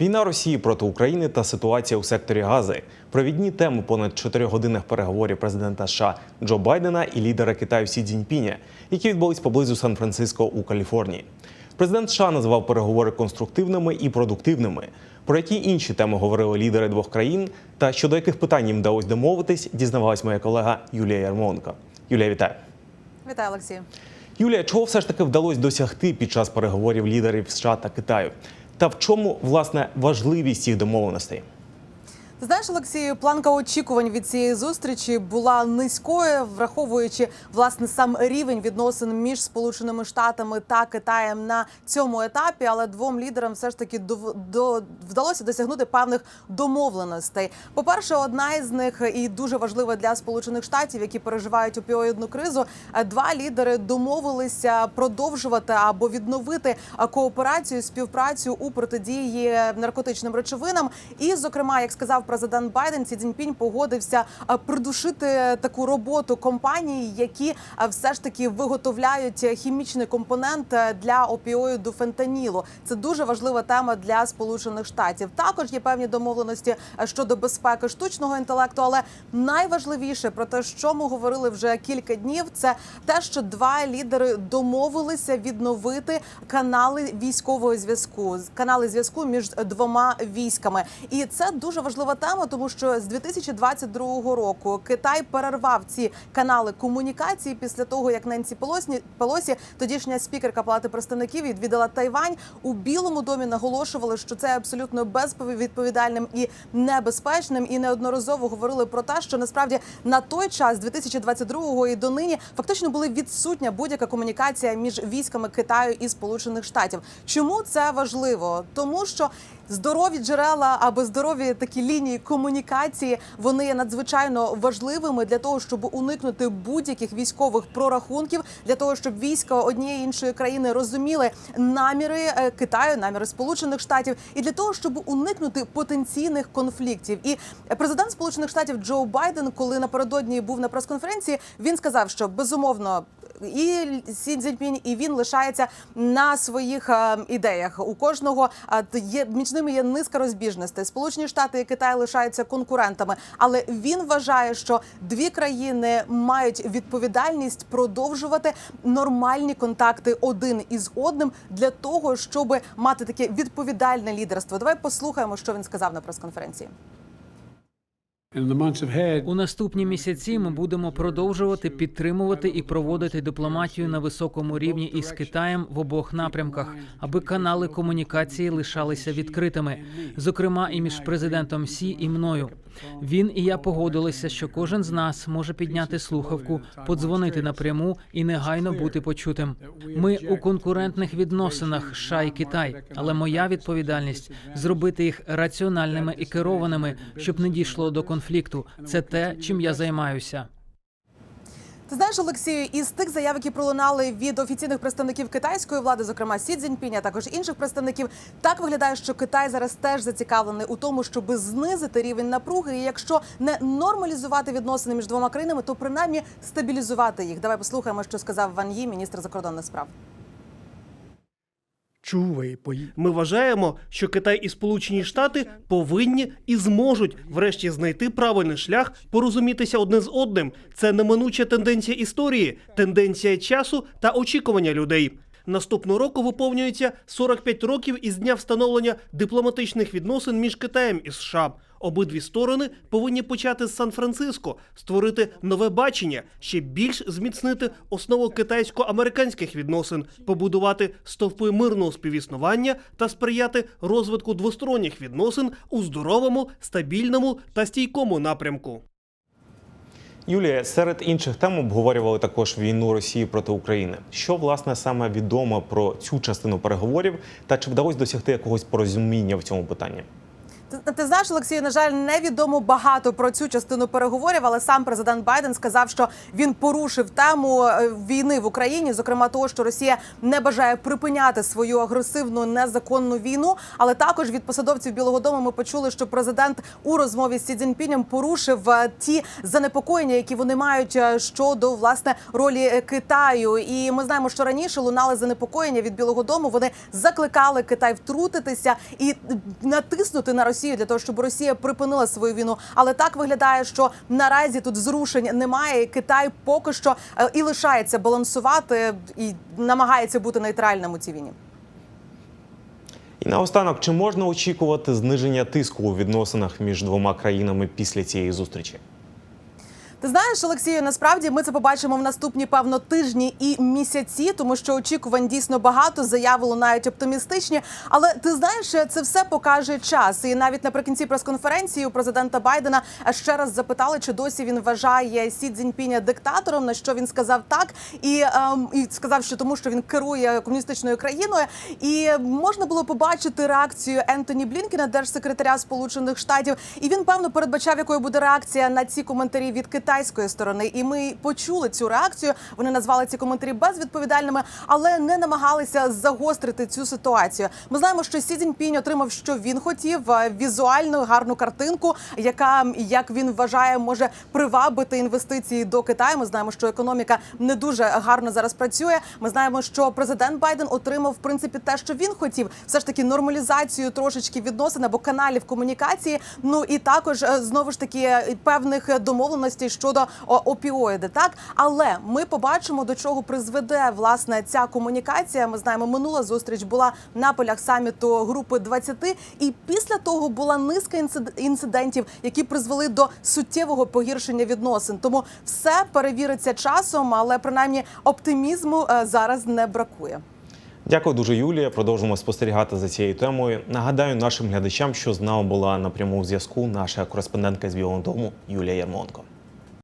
Війна Росії проти України та ситуація у секторі Гази. Провідні теми понад чотиригодинних переговорів президента США Джо Байдена і лідера Китаю Сі Цзіньпіня, які відбулись поблизу Сан-Франциско у Каліфорнії. Президент США назвав переговори конструктивними і продуктивними. Про які інші теми говорили лідери двох країн, та щодо яких питань їм вдалося домовитись, дізнавалась моя колега Юлія Ярмоленко. Юлія, вітаю. Вітаю, Олексій. Юлія, чого все ж таки вдалося досягти під час переговорів лідерів США та Китаю? Та в чому власне важливість цих домовленостей? Знаєш, Олексію, планка очікувань від цієї зустрічі була низькою, враховуючи власне сам рівень відносин між Сполученими Штатами та Китаєм на цьому етапі. Але двом лідерам все ж таки до вдалося досягнути певних домовленостей. По перше, одна із них і дуже важлива для Сполучених Штатів, які переживають опіоїдну кризу. е, Два лідери домовилися продовжувати або відновити е, кооперацію, співпрацю у протидії наркотичним речовинам. І, зокрема, як сказав президент Байден, Сі Цзіньпінь погодився е, придушити таку роботу компаній, які е, все ж таки виготовляють хімічний компонент е, для опіоїду фентанілу. Це дуже важлива тема для Сполучених Штатів. Також є певні домовленості щодо безпеки штучного інтелекту, але найважливіше про те, що ми говорили вже кілька днів, це те, що два лідери домовилися відновити канали військового зв'язку, канали зв'язку між двома військами. І це дуже важлива тема, тому що з 2022 року Китай перервав ці канали комунікації після того, як Ненсі Пелосі, Пелосі, тодішня спікерка Палати представників, відвідала Тайвань. У Білому домі наголошували, що це абсолютно безвідповідальним і небезпечним, і неодноразово говорили про те, що насправді на той час, з 2022-го і донині, фактично були відсутня будь-яка комунікація між військами Китаю і Сполучених Штатів. Чому це важливо? Тому що здорові джерела або здорові такі лінії комунікації вони є надзвичайно важливими для того, щоб уникнути будь-яких військових прорахунків, для того, щоб війська однієї іншої країни розуміли наміри е, Китаю, наміри Сполучених Штатів, і для того, щоб уникнути потенційних конфліктів. І президент Сполучених Штатів Джо Байден, коли напередодні був на прес-конференції, він сказав, що безумовно і Сі Цзіньпінь, і він лишається на своїх е, ідеях. У кожного е, є між ними є низка розбіжностей. Сполучені Штати і Китай лишаються конкурентами, але він вважає, що дві країни мають відповідальність продовжувати нормальні контакти один із одним для того, щоб мати таке відповідальне лідерство. Давай послухаємо, що він сказав на прес-конференції. У наступні місяці ми будемо продовжувати підтримувати і проводити дипломатію на високому рівні із Китаєм в обох напрямках, аби канали комунікації лишалися відкритими, зокрема і між президентом Сі і мною. Він і я погодилися, що кожен з нас може підняти слухавку, подзвонити напряму і негайно бути почутим. Ми у конкурентних відносинах США і Китай, але моя відповідальність зробити їх раціональними і керованими, щоб не дійшло до конфлікту. Це те, чим я займаюся. Ти знаєш, Олексію, із тих заяв, які пролунали від офіційних представників китайської влади, зокрема Сі Цзіньпіня, а також інших представників, так виглядає, що Китай зараз теж зацікавлений у тому, щоб знизити рівень напруги. І якщо не нормалізувати відносини між двома країнами, то принаймні стабілізувати їх. Давай послухаємо, що сказав Ван Ї, міністр закордонних справ. Ми вважаємо, що Китай і Сполучені Штати повинні і зможуть врешті знайти правильний шлях порозумітися одне з одним. Це неминуча тенденція історії, тенденція часу та очікування людей. Наступного року виповнюється 45 років із дня встановлення дипломатичних відносин між Китаєм і США. Обидві сторони повинні почати з Сан-Франциско, створити нове бачення, ще більш зміцнити основу китайсько-американських відносин, побудувати стовпи мирного співіснування та сприяти розвитку двосторонніх відносин у здоровому, стабільному та стійкому напрямку. Юлія, серед інших тем обговорювали також війну Росії проти України. Що власне саме відомо про цю частину переговорів, та чи вдалося досягти якогось порозуміння в цьому питанні? Ти Ти, знаєш, Олексію, на жаль, невідомо багато про цю частину переговорів, але сам президент Байден сказав, що він порушив тему е, війни в Україні, зокрема того, що Росія не бажає припиняти свою агресивну незаконну війну. Але також від посадовців Білого Дому ми почули, що президент у розмові з Сі Цзіньпінем порушив е, ті занепокоєння, які вони мають е, щодо власне ролі Китаю. І ми знаємо, що раніше лунали занепокоєння від Білого Дому. Вони закликали Китай втрутитися і натиснути на Росію для того, щоб Росія припинила свою війну. Але так виглядає, що наразі тут зрушень немає. і Китай поки що е, і лишається балансувати і намагається бути нейтральним у цій війні. І наостанок, чи можна очікувати зниження тиску у відносинах між двома країнами після цієї зустрічі? Ти знаєш, Олексію, насправді ми це побачимо в наступні певно тижні і місяці, тому що очікувань дійсно багато, заяви лунають оптимістичні. Але ти знаєш, це все покаже час. І навіть наприкінці прес-конференції у президента Байдена ще раз запитали, чи досі він вважає Сі Цзіньпіня диктатором. На що він сказав так, і, ем, і сказав, що тому, що він керує комуністичною країною. І можна було побачити реакцію Ентоні Блінкена, держсекретаря Сполучених Штатів. І він певно передбачав, якою буде реакція на ці коментарі від китайської сторони. І ми почули цю реакцію. Вони назвали ці коментарі безвідповідальними, але не намагалися загострити цю ситуацію. Ми знаємо, що Сі Цзіньпінь отримав, що він хотів е, візуальну гарну картинку, яка як він вважає, може привабити інвестиції до Китаю. Ми знаємо, що економіка не дуже гарно зараз працює. Ми знаємо, що президент Байден отримав в принципі те, що він хотів, все ж таки нормалізацію трошечки відносин або каналів комунікації. Ну і також е, знову ж таки певних домовленостей щодо опіоїди. Так, але ми побачимо до чого призведе власне ця комунікація. Ми знаємо, минула зустріч була на полях саміту групи 20, і після того була низка інцид- інцидентів, які призвели до суттєвого погіршення відносин. Тому все перевіриться часом, але принаймні оптимізму е, зараз не бракує. Дякую дуже, Юлія. Продовжимо спостерігати за цією темою. Нагадаю нашим глядачам, що з нами була на прямому зв'язку наша кореспондентка з Білого Дому Юлія Ярмонко.